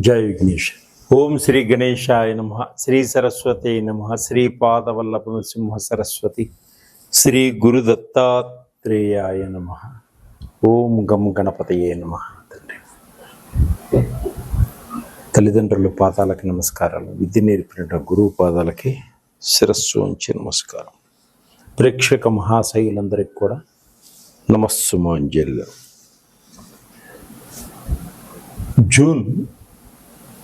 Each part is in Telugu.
జై విఘ్నేష్. ఓం శ్రీ గణేశాయ నమ శ్రీ సరస్వతి నమ శ్రీ పాదవల్లభ నృసింహ సరస్వతి శ్రీ గురుదత్తాత్రేయాయ నమ. ఓం గం గణపతయే నమ. తండ్రి. తల్లిదండ్రుల పాదాలకి నమస్కారాలు. విద్య నేర్పిన గురువు పాదాలకి శిరస్సు ఉంచి నమస్కారం. ప్రేక్షక మహాశైలందరికీ కూడా నమస్సుమాంజలి జూన్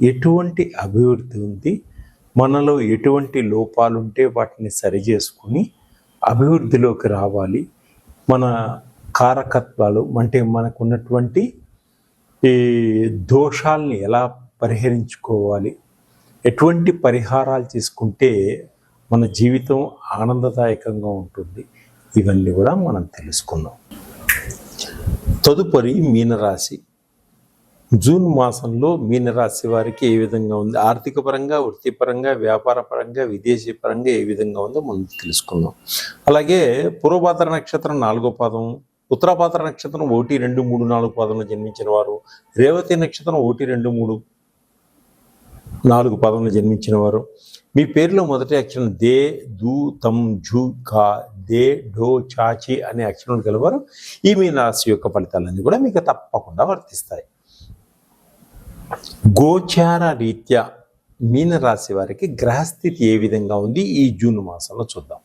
ఎటువంటి అభివృద్ధి ఉంది? మనలో ఎటువంటి లోపాలు ఉంటే వాటిని సరిచేసుకుని అభివృద్ధిలోకి రావాలి. మన కారకత్వాలు అంటే మనకున్నటువంటి ఈ దోషాలని ఎలా పరిహరించుకోవాలి? ఎటువంటి పరిహారాలు తీసుకుంటే మన జీవితం ఆనందదాయకంగా ఉంటుంది? ఇవన్నీ కూడా మనం తెలుసుకుందాం. తదుపరి మీనరాశి. జూన్ మాసంలో మీనరాశి వారికి ఏ విధంగా ఉంది? ఆర్థిక పరంగా వృత్తిపరంగా వ్యాపార పరంగా విదేశీ పరంగా ఏ విధంగా ఉందో మనం తెలుసుకుందాం. అలాగే పూర్వపాత్ర నక్షత్రం నాలుగో పాదం ఉత్తరాపాత్ర నక్షత్రం ఒకటి రెండు మూడు నాలుగు పాదంలో జన్మించిన వారు రేవతి నక్షత్రం ఒకటి రెండు మూడు నాలుగు పాదంలో జన్మించిన వారు. మీ పేరులో మొదటి అక్షరం దే దూ తమ్ జు కా దే ఢో చాచి అనే అక్షరం గలవారు. ఈ మీ రాశి యొక్క ఫలితాలన్నీ కూడా మీకు తప్పకుండా వర్తిస్తాయి. గోచార రీత్యా మీనరాశి వారికి గ్రహస్థితి ఏ విధంగా ఉంది? ఈ జూన్ మాసంలో చూద్దాం.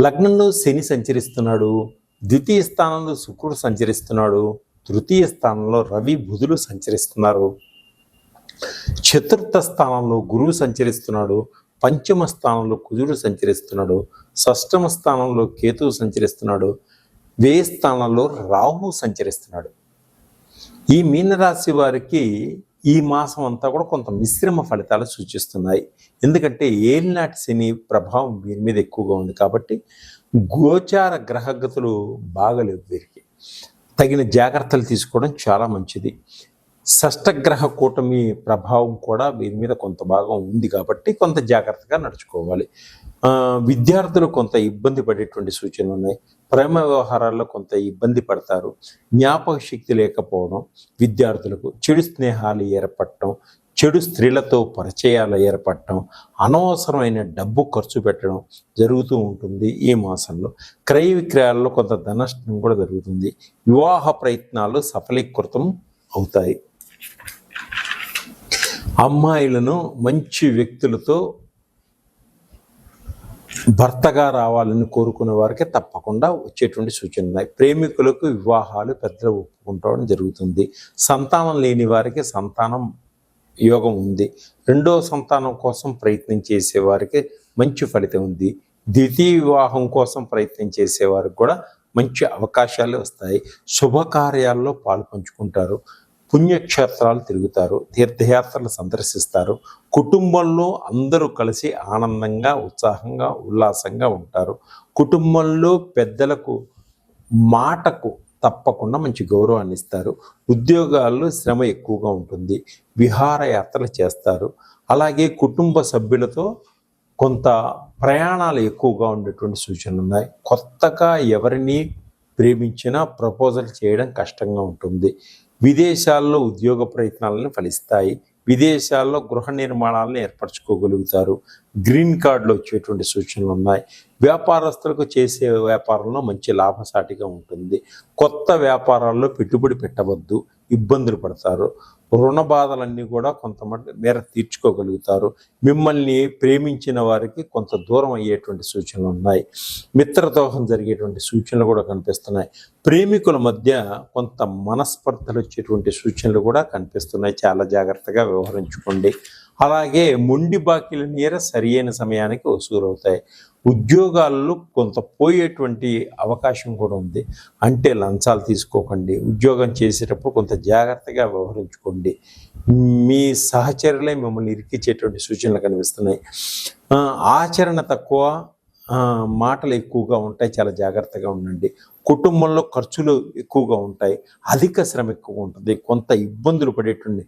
లగ్నంలో శని సంచరిస్తున్నాడు. ద్వితీయ స్థానంలో శుక్రుడు సంచరిస్తున్నాడు. తృతీయ స్థానంలో రవి బుధులు సంచరిస్తున్నారు. చతుర్థ స్థానంలో గురువు సంచరిస్తున్నాడు. పంచమ స్థానంలో కుజుడు సంచరిస్తున్నాడు. షష్టమ స్థానంలో కేతువు సంచరిస్తున్నాడు. వ్యయ స్థానంలో రాహు సంచరిస్తున్నాడు. ఈ మీనరాశి వారికి ఈ మాసం అంతా కూడా కొంత మిశ్రమ ఫలితాలు సూచిస్తున్నాయి. ఎందుకంటే ఏలినాటి శని ప్రభావం వీరి మీద ఎక్కువగా ఉంది కాబట్టి గోచార గ్రహగతులు బాగలేవు వీరికి. తగిన జాగ్రత్తలు తీసుకోవడం చాలా మంచిది. షష్టగ్రహ కూటమి ప్రభావం కూడా వీరి మీద కొంత భాగం ఉంది కాబట్టి కొంత జాగ్రత్తగా నడుచుకోవాలి. విద్యార్థులు కొంత ఇబ్బంది పడేటువంటి సూచనలు ఉన్నాయి. ప్రేమ వ్యవహారాల్లో కొంత ఇబ్బంది పడతారు. జ్ఞాపక శక్తి లేకపోవడం విద్యార్థులకు చెడు స్నేహాలు ఏర్పడటం చెడు స్త్రీలతో పరిచయాలు ఏర్పడటం అనవసరమైన డబ్బు ఖర్చు పెట్టడం జరుగుతూ ఉంటుంది ఈ మాసంలో. క్రయ విక్రయాల్లో కొంత ధనష్టం కూడా జరుగుతుంది. వివాహ ప్రయత్నాలు సఫలీకృతం అవుతాయి. అమ్మాయిలను మంచి వ్యక్తులతో భర్తగా రావాలని కోరుకునే వారికి తప్పకుండా వచ్చేటువంటి సూచనలు ఉన్నాయి. ప్రేమికులకు వివాహాలు పెద్దలు ఒప్పుకుంటడం జరుగుతుంది. సంతానం లేని వారికి సంతానం యోగం ఉంది. రెండో సంతానం కోసం ప్రయత్నం చేసేవారికి మంచి ఫలితం ఉంది. ద్వితీయ వివాహం కోసం ప్రయత్నం చేసేవారికి కూడా మంచి అవకాశాలు వస్తాయి. శుభకార్యాల్లో పాలు పంచుకుంటారు పుణ్యక్షేత్రాలు తిరుగుతారు తీర్థయాత్రలు సందర్శిస్తారు కుటుంబంలో అందరూ కలిసి ఆనందంగా ఉత్సాహంగా ఉల్లాసంగా ఉంటారు. కుటుంబంలో పెద్దలకు మాటకు తప్పకుండా మంచి గౌరవాన్ని ఇస్తారు. ఉద్యోగాల్లో శ్రమ ఎక్కువగా ఉంటుంది. విహారయాత్రలు చేస్తారు. అలాగే కుటుంబ సభ్యులతో కొంత ప్రయాణాలు ఎక్కువగా ఉండేటువంటి సూచనలు ఉన్నాయి. కొత్తగా ఎవరిని ప్రేమించినా ప్రపోజల్ చేయడం కష్టంగా ఉంటుంది. విదేశాల్లో ఉద్యోగ ప్రయత్నాలను ఫలిస్తాయి. విదేశాల్లో గృహ నిర్మాణాలను ఏర్పరచుకోగలుగుతారు. గ్రీన్ కార్డులు వచ్చేటువంటి సూచనలు ఉన్నాయి. వ్యాపారస్తులకు చేసే వ్యాపారంలో మంచి లాభసాటిగా ఉంటుంది. కొత్త వ్యాపారాల్లో పెట్టుబడి పెట్టవద్దు. ఇబ్బందులు పడతారు. రుణ బాధలన్నీ కూడా కొంత మేర తీర్చుకోగలుగుతారు. మిమ్మల్ని ప్రేమించిన వారికి కొంత దూరం అయ్యేటువంటి సూచనలు ఉన్నాయి. మిత్రదోహం జరిగేటువంటి సూచనలు కూడా కనిపిస్తున్నాయి. ప్రేమికుల మధ్య కొంత మనస్పర్ధలు వచ్చేటువంటి సూచనలు కూడా కనిపిస్తున్నాయి. చాలా జాగ్రత్తగా వ్యవహరించుకోండి. అలాగే మొండి బాకీల నీర సరియైన సమయానికి వసూలవుతాయి. ఉద్యోగాల్లో కొంత పోయేటువంటి అవకాశం కూడా ఉంది. అంటే లంచాలు తీసుకోకండి. ఉద్యోగం చేసేటప్పుడు కొంత జాగ్రత్తగా వ్యవహరించుకోండి. మీ సహచరులే మిమ్మల్ని ఇరికించేటువంటి సూచనలు కనిపిస్తున్నాయి. ఆచరణ తక్కువ మాటలు ఎక్కువగా ఉంటాయి. చాలా జాగ్రత్తగా ఉండండి. కుటుంబంలో ఖర్చులు ఎక్కువగా ఉంటాయి అధిక శ్రమ ఎక్కువ ఉంటుంది కొంత ఇబ్బందులు పడేటువంటి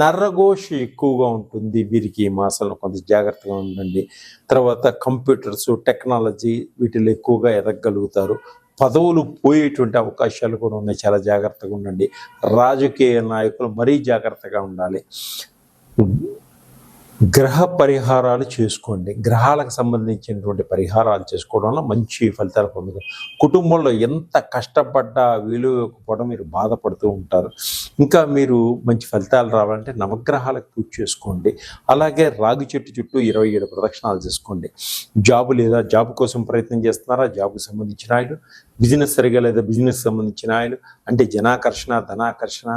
నర్రఘోష ఎక్కువగా ఉంటుంది వీరికి ఈ మాసంలో. కొంత జాగ్రత్తగా ఉండండి. తర్వాత కంప్యూటర్స్ టెక్నాలజీ వీటిలో ఎక్కువగా ఎదగలుగుతారు. పదవులు పోయేటువంటి అవకాశాలు కూడా ఉన్నాయి. చాలా జాగ్రత్తగా ఉండండి. రాజకీయ నాయకులు మరీ జాగ్రత్తగా ఉండాలి. గ్రహ పరిహారాలు చేసుకోండి. గ్రహాలకు సంబంధించినటువంటి పరిహారాలు చేసుకోవడం వల్ల మంచి ఫలితాలు పొందుతారు. కుటుంబంలో ఎంత కష్టపడ్డా విలువకపోవడం మీరు బాధపడుతూ ఉంటారు. ఇంకా మీరు మంచి ఫలితాలు రావాలంటే నవగ్రహాలకు పూజ చేసుకోండి. అలాగే రాగి చెట్టు చుట్టూ ఇరవై ఏడు ప్రదక్షిణాలు చేసుకోండి. జాబు లేదా జాబ్ కోసం ప్రయత్నం చేస్తున్నారా? జాబ్కు సంబంధించిన ఆయిలు బిజినెస్ సరిగా లేదా బిజినెస్ సంబంధించిన ఆయిలు అంటే జనాకర్షణ ధనాకర్షణ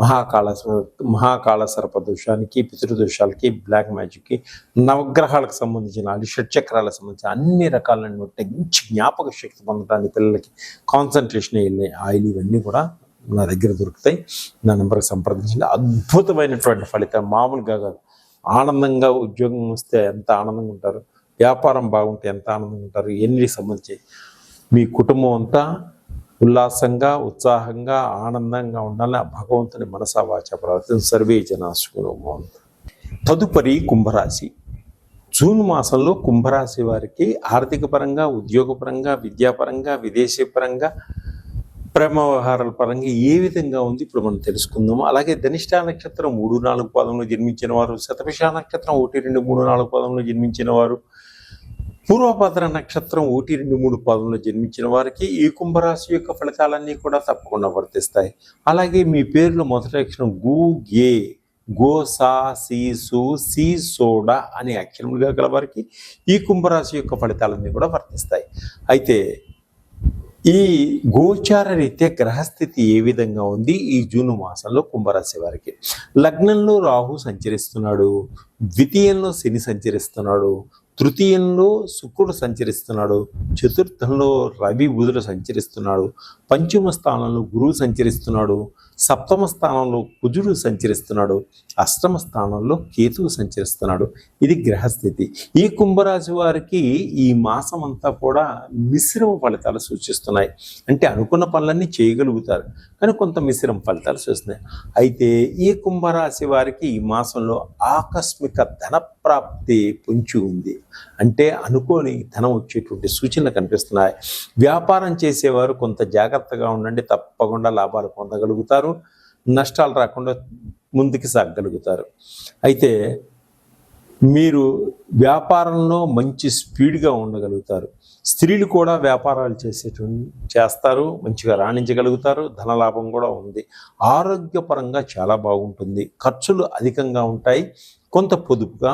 మహాకాళ మహాకాళ సర్ప దోషానికి పితృదోషాలకి బ్లాక్ మ్యాజిక్కి నవగ్రహాలకు సంబంధించిన ఆయిల్ షట్చక్రాలకు సంబంధించిన అన్ని రకాలైనటువంటి మంచి జ్ఞాపక శక్తి పొందడానికి పిల్లలకి కాన్సన్ట్రేషన్ వెళ్ళే ఆయిల్ ఇవన్నీ కూడా నా దగ్గర దొరుకుతాయి. నా నెంబర్కి సంప్రదించండి. అద్భుతమైనటువంటి ఫలితం. మామూలుగా కాదు. ఆనందంగా ఉద్యోగం వస్తే ఎంత ఆనందంగా ఉంటారు? వ్యాపారం బాగుంటే ఎంత ఆనందంగా ఉంటారు? ఎన్ని సంబంధించి మీ కుటుంబం అంతా ఉల్లాసంగా ఉత్సాహంగా ఆనందంగా ఉండాలని ఆ భగవంతుని మనసా వాచ ప్రవర్తన సర్వే జనాశుకును తదుపరి కుంభరాశి. జూన్ మాసంలో కుంభరాశి వారికి ఆర్థిక పరంగా ఉద్యోగపరంగా విద్యాపరంగా విదేశీ పరంగా ప్రేమ వ్యవహారాల పరంగా ఏ విధంగా ఉంది ఇప్పుడు మనం తెలుసుకుందాము. అలాగే ధనిష్ట నక్షత్రం మూడు నాలుగు పాదంలో జన్మించిన వారు శతభిష నక్షత్రం ఒకటి రెండు మూడు నాలుగు పాదంలో జన్మించిన వారు పూర్వభద్ర నక్షత్రం ఒకటి రెండు మూడు పాదంలో జన్మించిన వారికి ఈ కుంభరాశి యొక్క ఫలితాలన్నీ కూడా తప్పకుండా వర్తిస్తాయి. అలాగే మీ పేర్లు మొదటి అక్షరం గు గే గో సా సి సు సి సోడా అనే అక్షరములుగా గల వారికి ఈ కుంభరాశి యొక్క ఫలితాలన్నీ కూడా వర్తిస్తాయి. అయితే ఈ గోచార రీత్యా గ్రహస్థితి ఏ విధంగా ఉంది? ఈ జూన్ మాసంలో కుంభరాశి వారికి. లగ్నంలో రాహు సంచరిస్తున్నాడు ద్వితీయంలో శని సంచరిస్తున్నాడు తృతీయంలో శుక్రుడు సంచరిస్తున్నాడు చతుర్థంలో రవి బుధుడు సంచరిస్తున్నాడు పంచమ స్థానంలో గురువు సంచరిస్తున్నాడు సప్తమ స్థానంలో కుజుడు సంచరిస్తున్నాడు అష్టమ స్థానంలో కేతువు సంచరిస్తున్నాడు. ఇది గ్రహస్థితి. ఈ కుంభరాశి వారికి ఈ మాసం అంతా కూడా మిశ్రమ ఫలితాలు సూచిస్తున్నాయి. అంటే అనుకున్న పనులన్నీ చేయగలుగుతారు. కానీ కొంత మిశ్రమ ఫలితాలు సూచిస్తున్నాయి. అయితే ఈ కుంభరాశి వారికి ఈ మాసంలో ఆకస్మిక ధన ప్రాప్తి పొంచి ఉంది. అంటే అనుకోని ధనం వచ్చేటువంటి సూచనలు కనిపిస్తున్నాయి. వ్యాపారం చేసేవారు కొంత జాగ్రత్తగా ఉండండి తప్పకుండా లాభాలు పొందగలుగుతారు. నష్టాలు రాకుండా ముందుకు సాగగలుగుతారు. అయితే మీరు వ్యాపారంలో మంచి స్పీడ్గా ఉండగలుగుతారు. స్త్రీలు కూడా వ్యాపారాలు చేసేటువంటి చేస్తారు మంచిగా రాణించగలుగుతారు ధనలాభం కూడా ఉంది. ఆరోగ్యపరంగా చాలా బాగుంటుంది. ఖర్చులు అధికంగా ఉంటాయి. కొంత పొదుపుగా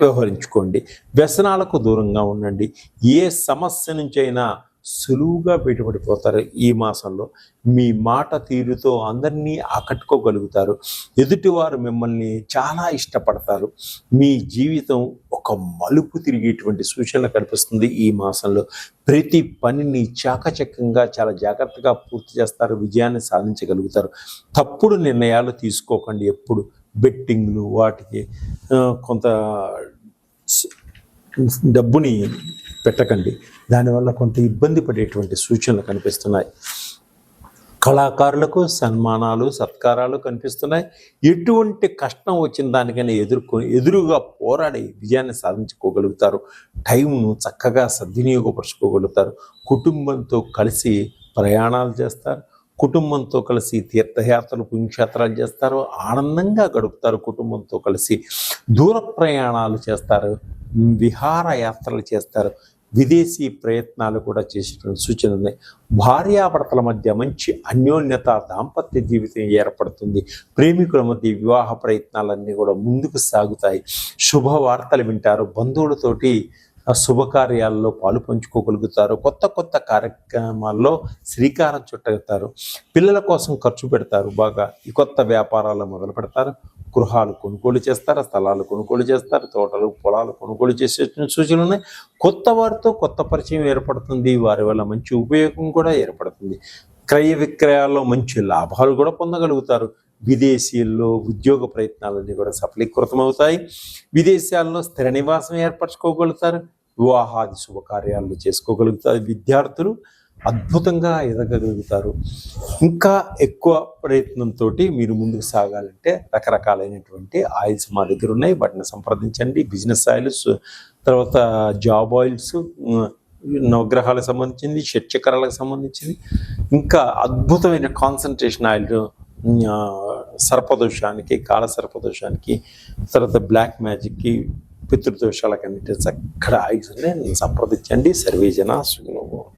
వ్యవహరించుకోండి. వ్యసనాలకు దూరంగా ఉండండి. ఏ సమస్య నుంచైనా సులువుగా బయటపడిపోతారు ఈ మాసంలో. మీ మాట తీరుతో అందరినీ ఆకట్టుకోగలుగుతారు. ఎదుటివారు మిమ్మల్ని చాలా ఇష్టపడతారు. మీ జీవితం ఒక మలుపు తిరిగేటువంటి సూచనలు కనిపిస్తుంది ఈ మాసంలో. ప్రతి పనిని చాకచక్యంగా చాలా జాగ్రత్తగా పూర్తి చేస్తారు. విజయాన్ని సాధించగలుగుతారు. తప్పుడు నిర్ణయాలు తీసుకోకండి ఎప్పుడు. బెట్టింగ్లు వాటికి కొంత డబ్బుని పెట్టకండి. దానివల్ల కొంత ఇబ్బంది పడేటువంటి సూచనలు కనిపిస్తున్నాయి. కళాకారులకు సన్మానాలు సత్కారాలు కనిపిస్తున్నాయి. ఎటువంటి కష్టం వచ్చిన దానికైనా ఎదుర్కొని ఎదురుగా పోరాడి విజయాన్ని సాధించుకోగలుగుతారు. టైంను చక్కగా సద్వినియోగపరచుకోగలుగుతారు. కుటుంబంతో కలిసి ప్రయాణాలు చేస్తారు. కుటుంబంతో కలిసి తీర్థయాత్రలు పుణ్యక్షేత్రాలు చేస్తారు. ఆనందంగా గడుపుతారు కుటుంబంతో కలిసి. దూర ప్రయాణాలు చేస్తారు. విహారయాత్రలు చేస్తారు. విదేశీ ప్రయత్నాలు కూడా చేసినటువంటి సూచనలు ఉన్నాయి. భార్యాభర్తల మధ్య మంచి అన్యోన్యత దాంపత్య జీవితం ఏర్పడుతుంది. ప్రేమికుల మధ్య వివాహ ప్రయత్నాలన్నీ కూడా ముందుకు సాగుతాయి. శుభవార్తలు వింటారు. బంధువులతోటి శుభకార్యాల్లో పాలు పంచుకోగలుగుతారు. కొత్త కొత్త కార్యక్రమాల్లో శ్రీకారం చుట్టగలుగుతారు. పిల్లల కోసం ఖర్చు పెడతారు. బాగా ఈ కొత్త వ్యాపారాలు మొదలు పెడతారు. గృహాలు కొనుగోలు చేస్తారు స్థలాలు కొనుగోలు చేస్తారు తోటలు పొలాలు కొనుగోలు చేసే సూచనలు ఉన్నాయి. కొత్త వారితో కొత్త పరిచయం ఏర్పడుతుంది వారి వల్ల మంచి ఉపయోగం కూడా ఏర్పడుతుంది. క్రయ విక్రయాల్లో మంచి లాభాలు కూడా పొందగలుగుతారు. విదేశీల్లో ఉద్యోగ ప్రయత్నాలన్నీ కూడా సఫలీకృతమవుతాయి. విదేశాల్లో స్థిర నివాసం ఏర్పరచుకోగలుగుతారు. వివాహాది శుభకార్యాలు చేసుకోగలుగుతారు విద్యార్థులు. అద్భుతంగా ఎదగగలుగుతారు. ఇంకా ఎక్కువ ప్రయత్నంతో మీరు ముందుకు సాగాలంటే రకరకాలైనటువంటి ఆయిల్స్ మా దగ్గర ఉన్నాయి. వాటిని సంప్రదించండి. బిజినెస్ ఆయిల్స్ తర్వాత జాబ్ ఆయిల్స్ నవగ్రహాలకు సంబంధించింది షట్చక్రాలకు సంబంధించింది. ఇంకా అద్భుతమైన కాన్సన్ట్రేషన్ ఆయిల్ సర్పదోషానికి కాల సర్పదోషానికి తర్వాత బ్లాక్ మ్యాజిక్కి పితృదోషాలకన్నిటి చక్కడ ఆయిల్స్ ఉన్నాయి. సంప్రదించండి. సర్వేజన సుగుణము